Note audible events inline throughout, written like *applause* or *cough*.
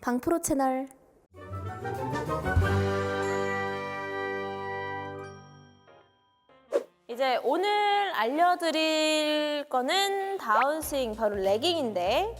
방프로 채널. 이제 오늘 알려드릴 거는 다운스윙 바로 레깅인데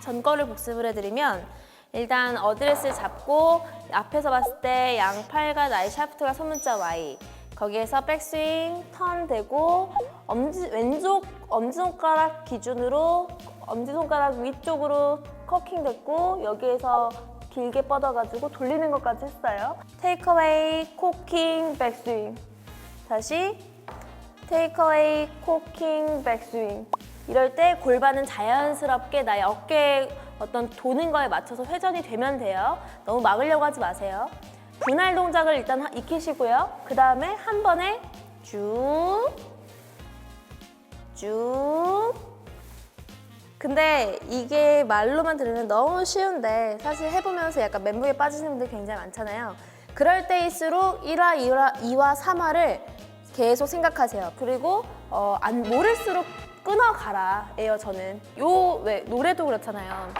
전 거를 복습을 해드리면 일단 어드레스를 잡고 앞에서 봤을 때 양팔과 나의 샤프트가 소문자 Y 거기에서 백스윙 턴 되고 엄지 왼쪽 엄지손가락 기준으로 엄지손가락 위쪽으로 커킹 됐고 여기에서 길게 뻗어가지고 돌리는 것까지 했어요. 테이크어웨이, 코킹, 백스윙 다시 테이크어웨이, 코킹, 백스윙. 이럴 때 골반은 자연스럽게 나의 어깨 어떤 도는 거에 맞춰서 회전이 되면 돼요. 너무 막으려고 하지 마세요. 분할 동작을 일단 하- 익히시고요. 그 다음에 한 번에 쭉, 쭉. 근데 이게 말로만 들으면 너무 쉬운데 사실 해보면서 약간 멘붕에 빠지시는 분들 굉장히 많잖아요. 그럴 때일수록 1화, 2화, 2화, 3화를 계속 생각하세요. 그리고 어, 안 모를수록 끊어가라 예요. 저는 요 왜 노래도 그렇잖아요.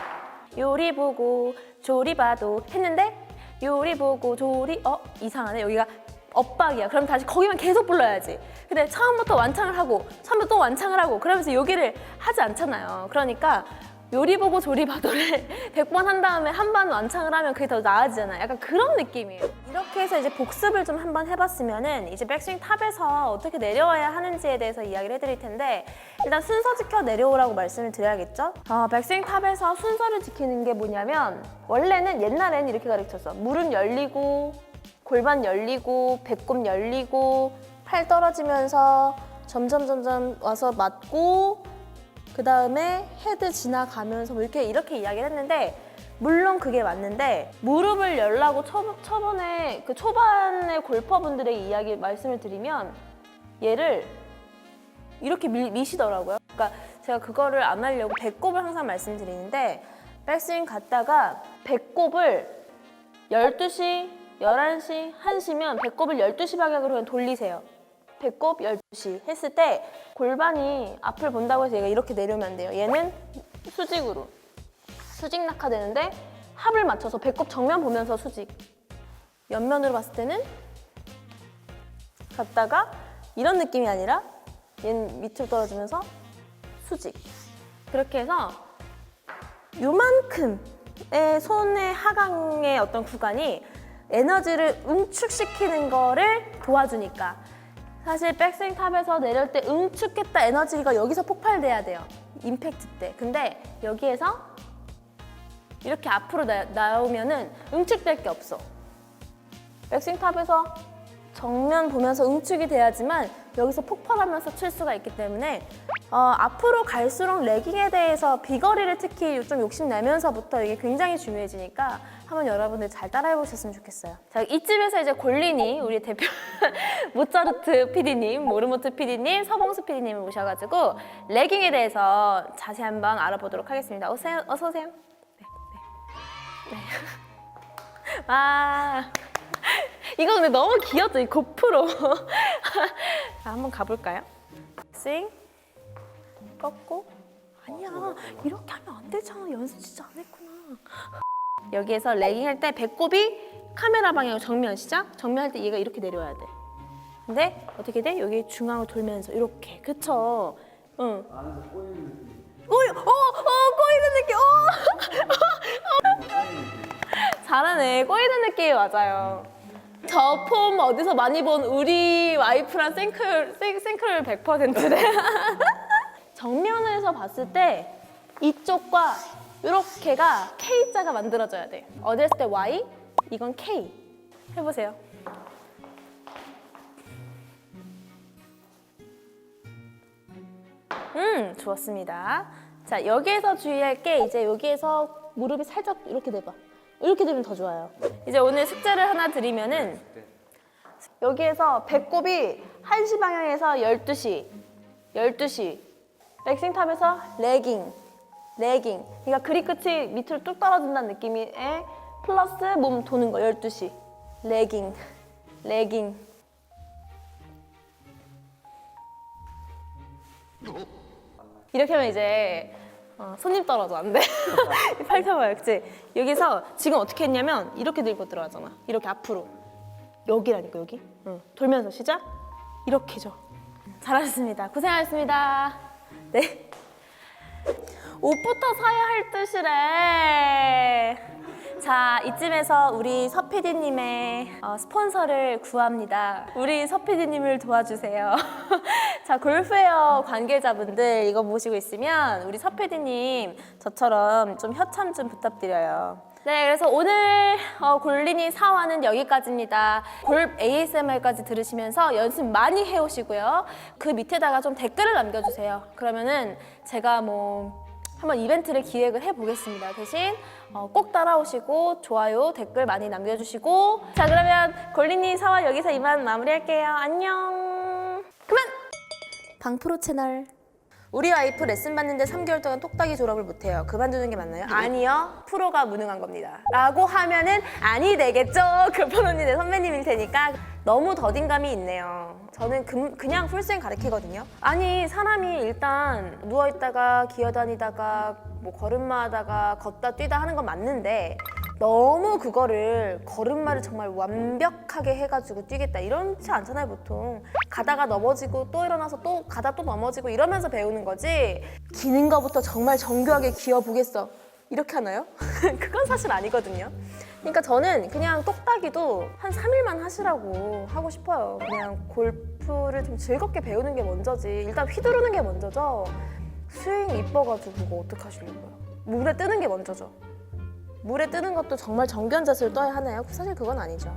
요리 보고 조리 봐도 했는데 요리 보고 조리 어 이상하네 여기가 엇박이야. 그럼 다시 거기만 계속 불러야지. 근데 처음부터 완창을 하고 처음부터 또 완창을 하고 그러면서 여기를 하지 않잖아요. 그러니까 요리 보고 조리 봐도를 100번 *laughs* 한 다음에 한 번 완창을 하면 그게 더 나아지잖아요. 약간 그런 느낌이에요. 이렇게 해서 이제 복습을 좀 한번 해봤으면은 이제 백스윙 탑에서 어떻게 내려와야 하는지에 대해서 이야기를 해드릴 텐데 일단 순서 지켜 내려오라고 말씀을 드려야겠죠? 어, 백스윙 탑에서 순서를 지키는 게 뭐냐면 원래는 옛날에는 이렇게 가르쳤어. 무릎 열리고 골반 열리고 배꼽 열리고 팔 떨어지면서 점점 점점 와서 맞고 그 다음에 헤드 지나가면서 뭐 이렇게 이렇게 이야기를 했는데 물론 그게 맞는데 무릎을 열라고 초, 초반에 그 초반의 골퍼분들의 이야기 말씀을 드리면 얘를 이렇게 밀, 미시더라고요. 그러니까 제가 그거를 안 하려고 배꼽을 항상 말씀드리는데 백스윙 갔다가 배꼽을 12시, 11시, 1시면 배꼽을 12시 방향으로 돌리세요. 배꼽 12시 했을 때 골반이 앞을 본다고 해서 얘가 이렇게 내려오면 안 돼요. 얘는 수직으로. 수직 낙하 되는데 합을 맞춰서 배꼽 정면 보면서 수직. 옆면으로 봤을 때는 갔다가 이런 느낌이 아니라 얘는 밑으로 떨어지면서 수직. 그렇게 해서 요만큼의 손의 하강의 어떤 구간이 에너지를 응축시키는 거를 도와주니까 사실 백스윙 탑에서 내릴 때 응축했다 에너지가 여기서 폭발돼야 돼요. 임팩트 때. 근데 여기에서 이렇게 앞으로 나, 나오면은 응축될 게 없어. 백스윙 탑에서 정면 보면서 응축이 돼야지만 여기서 폭발하면서 칠 수가 있기 때문에 어, 앞으로 갈수록 레깅에 대해서 비거리를 특히 좀 욕심내면서부터 이게 굉장히 중요해지니까 한번 여러분들 잘 따라해 보셨으면 좋겠어요. 자, 이쯤에서 이제 골린이 우리 대표 *laughs* 모차르트 PD님, 모르모트 PD님, 서봉수 PD님을 모셔가지고 레깅에 대해서 자세히 한번 알아보도록 하겠습니다. 오세요, 어서 오세요. 네, 네. 네. *laughs* 와. 이거 근데 너무 귀엽죠? 이 고프로. *laughs* 자, 한번 가볼까요? 스윙. 꺾고. 아니야. 이렇게 하면 안 되잖아. 연습 진짜 안 했구나. *laughs* 여기에서 레깅 할 때 배꼽이 카메라 방향 정면 시작. 정면 할 때 얘가 이렇게 내려와야 돼. 근데 어떻게 돼? 여기 중앙을 돌면서 이렇게. 그쵸? 응. 꼬이, 어, 어, 꼬이는 느낌. 어. *laughs* 잘하네. 꼬이는 느낌이 맞아요. 저 폼 어디서 많이 본 우리 와이프랑 생클, 생, 생클 100%래. *laughs* 정면에서 봤을 때 이쪽과 이렇게가 K자가 만들어져야 돼. 어디 했을 때 Y, 이건 K. 해보세요. 음, 좋았습니다. 자, 여기에서 주의할 게 이제 여기에서 무릎이 살짝 이렇게 돼봐. 이렇게 되면 더 좋아요. 이제 오늘 숙제를 하나 드리면은 여기에서 배꼽이 1시 방향에서 12시, 12시. 백스윙탑에서 레깅, 레깅. 그러니까 그립 끝이 밑으로 뚝 떨어진다는 느낌이 에 플러스 몸 도는 거 12시. 레깅, 레깅. 이렇게 하면 이제 어, 손님 떨어져 안 돼. *laughs* *laughs* 팔 펴봐요, 그치? 여기서 지금 어떻게 했냐면 이렇게 들고 들어가잖아. 이렇게 앞으로. 여기라니까 여기. 응. 돌면서 시작. 이렇게죠. 잘하셨습니다. 고생하셨습니다. 네. 옷부터 사야 할 뜻이래. 자, 이쯤에서 우리 서 PD님의 어, 스폰서를 구합니다. 우리 서 PD님을 도와주세요. *laughs* 자, 골프웨어 관계자분들 이거 보시고 있으면 우리 서 PD님 저처럼 좀 협찬 좀 부탁드려요. 네, 그래서 오늘 어, 골린이 4화는 여기까지입니다. 골 ASMR까지 들으시면서 연습 많이 해오시고요. 그 밑에다가 좀 댓글을 남겨주세요. 그러면은 제가 뭐 한번 이벤트를 기획을 해보겠습니다. 대신 어, 꼭 따라오시고 좋아요, 댓글 많이 남겨주시고 자 그러면 골린이 4화 여기서 이만 마무리할게요. 안녕. 그만. 방프로 채널. 우리 와이프 레슨 받는데 3개월 동안 똑딱이 졸업을 못해요. 그만두는 게 맞나요? 아니요. 프로가 무능한 겁니다. 라고 하면은 아니 되겠죠. 급한 언니 내 선배님일 테니까 너무 더딘감이 있네요. 저는 그, 그냥 풀스윙 가르치거든요. 아니 사람이 일단 누워있다가 기어다니다가 뭐 걸음마 하다가 걷다 뛰다 하는 건 맞는데 너무 그거를 걸음마를 정말 완벽하게 해가지고 뛰겠다 이렇지 않잖아요 보통 가다가 넘어지고 또 일어나서 또 가다 또 넘어지고 이러면서 배우는 거지 기는 거부터 정말 정교하게 기어 보겠어 이렇게 하나요? *laughs* 그건 사실 아니거든요 그러니까 저는 그냥 똑딱이도 한 3일만 하시라고 하고 싶어요. 그냥 골프를 좀 즐겁게 배우는 게 먼저지. 일단 휘두르는 게 먼저죠. 스윙 이뻐가지고 그거 어떡하시려고요? 물에 뜨는 게 먼저죠. 물에 뜨는 것도 정말 정견 자세를 떠야 하나요? 사실 그건 아니죠.